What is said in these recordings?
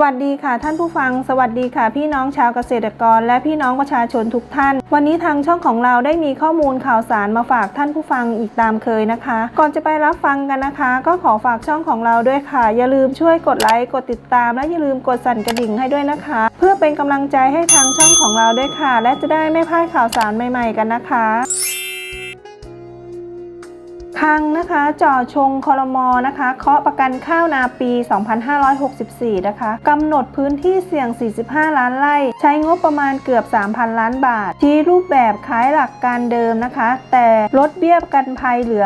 สวัสดีค่ะท่านผู้ฟัง สวัสดีค่ะ พี่น้องชาวเกษตรกร และพี่น้องประชาชนทุกท่าน วันนี้ทางช่องของเราได้มีข้อมูลข่าวสารมาฝากท่านผู้ฟังอีกตามเคยนะคะ ก่อนจะไปรับฟังกันนะคะ ก็ขอฝากช่องของเราด้วยค่ะ อย่าลืมช่วยกดไลค์กดติดตาม และอย่าลืมกดสั่นกระดิ่งให้ด้วยนะคะ เพื่อเป็นกำลังใจให้ทางช่องของเราด้วยค่ะ และจะได้ไม่พลาดข่าวสารใหม่ ๆ กันนะคะ คังนะคะจ่อชงคอรมอนะคะ เคาะประกันข้าวนาปี 2564 นะคะกำหนดพื้นที่เสี่ยง 45 ล้านไร่ ใช้งบประมาณเกือบ 3,000 ล้านบาท ที่รูปแบบคล้ายหลักการเดิมนะคะ แต่ลดเบี้ยประกันภัยเหลือ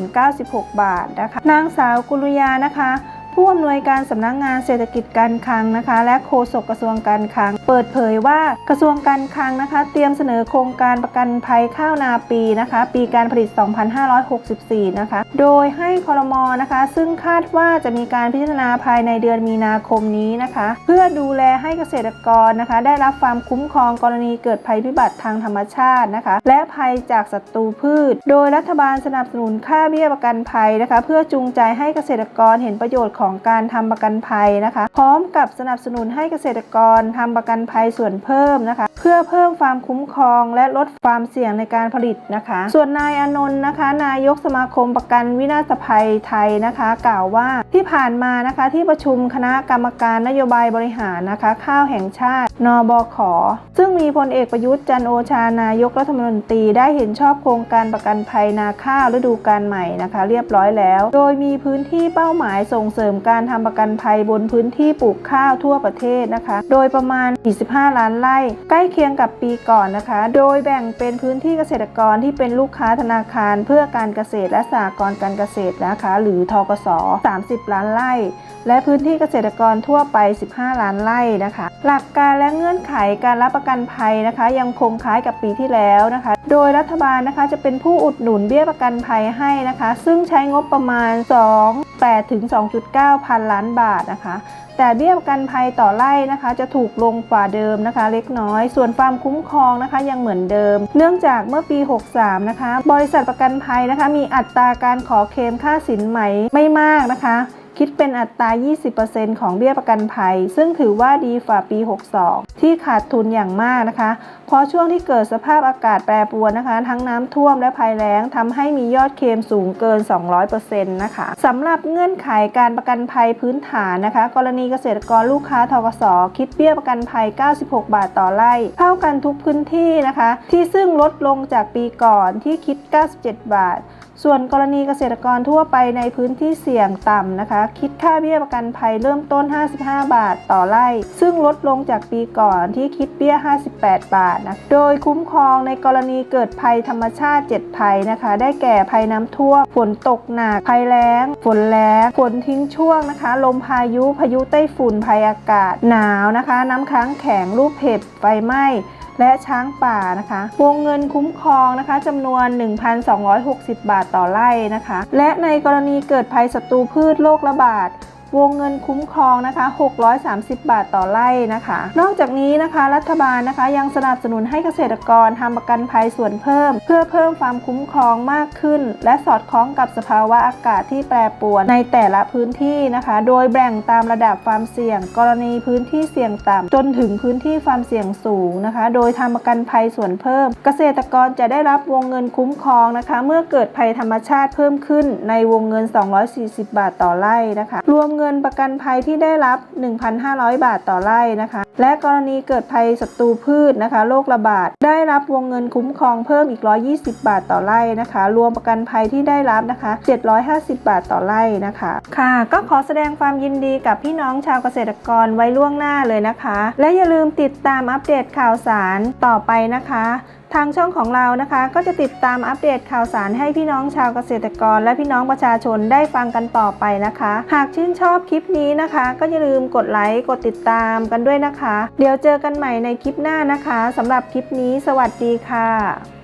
55-96 บาทนะคะ นางสาวกุลยานะคะ ผู้อำนวยการสำนักงงานเศรษฐกิจการคลังนะคะ และโฆษกกระทรวงการคลัง เปิดเผยว่ากระทรวงการคลังนะคะ เตรียมเสนอโครงการประกันภัยข้าวนาปีนะคะ ปีการผลิต 2564 นะคะ โดยให้คอรมอนะคะ ซึ่งคาดว่าจะมีการพิจารณาภายในเดือนมีนาคมนี้นะคะ เพื่อดูแลให้เกษตรกรนะคะ ได้รับความคุ้มครองกรณีเกิดภัยพิบัติทางธรรมชาตินะคะ และภัยจากศัตรูพืช โดยรัฐบาลสนับสนุนค่าเบี้ยประกันภัยนะคะ เพื่อจูงใจให้เกษตรกรเห็นประโยชน์ของของการทำประกันภัยนะคะ พร้อมกับสนับสนุนให้เกษตรกรทำประกันภัยส่วนเพิ่มนะคะ เพื่อเพิ่มความคุ้มครองและลดความเสี่ยงในการผลิตนะคะ ส่วนนายอนนท์นะคะ นายกสมาคมประกันวินาศภัยไทยนะคะ กล่าวว่าที่ผ่านมานะคะที่ประชุมคณะกรรมการนโยบายบริหารนะคะ ข้าวแห่งชาติ นบข ซึ่งมีพลเอกประยุทธ์จันโอชานายกรัฐมนตรีได้เห็นชอบโครงการประกันภัยนาข้าวฤดูกาลใหม่นะคะ เรียบร้อยแล้ว โดยมีพื้นที่เป้าหมายส่งเสริมการทำประกันภัยบนพื้นที่ปลูกข้าวทั่วประเทศนะคะ โดยประมาณ 45 ล้านไร่ ใกล้เคียงกับปีก่อนนะคะ โดยแบ่งเป็นพื้นที่เกษตรกรที่เป็นลูกค้าธนาคาร เพื่อการเกษตรและสหกรณ์การเกษตรนะคะ หรือทกส30 ล้านไร่ และพื้นที่เกษตรกรทั่วไป 15 ล้านไร่นะคะ หลักการและเงื่อนไขการรับประกันภัยนะคะ ยังคงคล้ายกับปีที่แล้วนะคะ โดยรัฐบาลนะคะจะเป็นผู้อุดหนุนเบี้ยประกันภัยให้นะคะ ซึ่งใช้งบประมาณ 2 8ถึง2.9 พันล้านบาทนะคะแต่เบี้ยประกันภัยต่อไร่นะคะ จะถูกลงกว่าเดิมนะคะ เล็กน้อย ส่วนความคุ้มครองนะคะ ยังเหมือนเดิม เนื่องจากเมื่อปี 63 นะคะ บริษัทประกันภัยนะคะ มีอัตราการขอเคลมค่าสินไหมไม่มากนะคะ คิดเป็นอัตรา 20%ของเบี้ยประกันภัย ซึ่งถือว่าดีฝ่าปี 62 ที่ขาดทุนอย่างมากนะคะ เพราะช่วงที่เกิดสภาพอากาศแปรปรวนนะคะ ทั้งน้ำท่วมและภัยแล้งทำให้มียอดเคลมสูงเกิน 200%นะคะสำหรับเงื่อนไขการประกันภัยพื้นฐานนะคะ กรณีเกษตรกรลูกค้าทกสคิดเบี้ยประกันภัย 96 บาทต่อไร่ เท่ากันทุกพื้นที่นะคะ ที่ซึ่งลดลงจากปีก่อนที่คิด 97 บาท ส่วนกรณีเกษตรกรทั่วไปในพื้นที่เสี่ยงต่ำนะคะ คิดค่าเบี้ยประกันภัยเริ่มต้น 55 บาทต่อไร่ ซึ่งลดลงจากปีก่อนที่คิดเบี้ย 58 บาทนะ โดยคุ้มครองในกรณีเกิดภัยธรรมชาติ 7 ภัยนะคะ ได้แก่ภัยน้ำท่วม ฝนตกหนัก ภัยแล้ง ฝนแล้ง ฝนทิ้งช่วงนะคะ ลมพายุ พายุไต้ฝุ่น ภัยอากาศ หนาวนะคะ น้ำค้างแข็ง รูปเห็บ ไฟไหม้และช้างป่านะคะ วงเงินคุ้มครองนะคะจำนวน 1,260 บาทต่อไร่นะคะ และในกรณีเกิดภัยศัตรูพืชโรคระบาด วงเงินคุ้มครองนะคะ 630 บาทต่อไร่นะคะ นอกจากนี้นะคะรัฐบาลนะคะยังสนับสนุนให้เกษตรกรทำประกันภัยส่วนเพิ่ม เพื่อเพิ่มความคุ้มครองมากขึ้น และสอดคล้องกับสภาวะอากาศที่แปรปรวนในแต่ละพื้นที่นะคะ โดยแบ่งตามระดับความเสี่ยง กรณีพื้นที่เสี่ยงต่ำจนถึงพื้นที่ความเสี่ยงสูงนะคะ โดยทำประกันภัยส่วนเพิ่ม เกษตรกรจะได้รับวงเงินคุ้มครองนะคะ เมื่อเกิดภัยธรรมชาติเพิ่มขึ้นในวงเงิน 240 บาทต่อไร่นะคะ รวมเงเงินประกันภัยที่ได้รับ 1,500 บาทต่อไร่นะคะ และกรณีเกิดภัยศัตรูพืชนะคะโรคระบาด ได้รับวงเงินคุ้มครองเพิ่มอีก 120 บาทต่อไร่นะคะ รวมประกันภัยที่ได้รับนะคะ 750 บาทต่อไร่นะคะ ค่ะ ก็ขอแสดงความยินดีกับพี่น้องชาวเกษตรกรไว้ล่วงหน้าเลยนะคะ และอย่าลืมติดตามอัปเดตข่าวสารต่อไปนะคะ ทางช่องของเรานะคะก็จะติดตามอัปเดตข่าวสารให้พี่น้องชาวเกษตรกร และพี่น้องประชาชนได้ฟังกันต่อไปนะคะ หากชื่นชอบคลิปนี้นะคะ ก็อย่าลืมกดไลค์กดติดตามกันด้วยนะคะ เดี๋ยวเจอกันใหม่ในคลิปหน้านะคะสำหรับคลิปนี้ สวัสดีค่ะ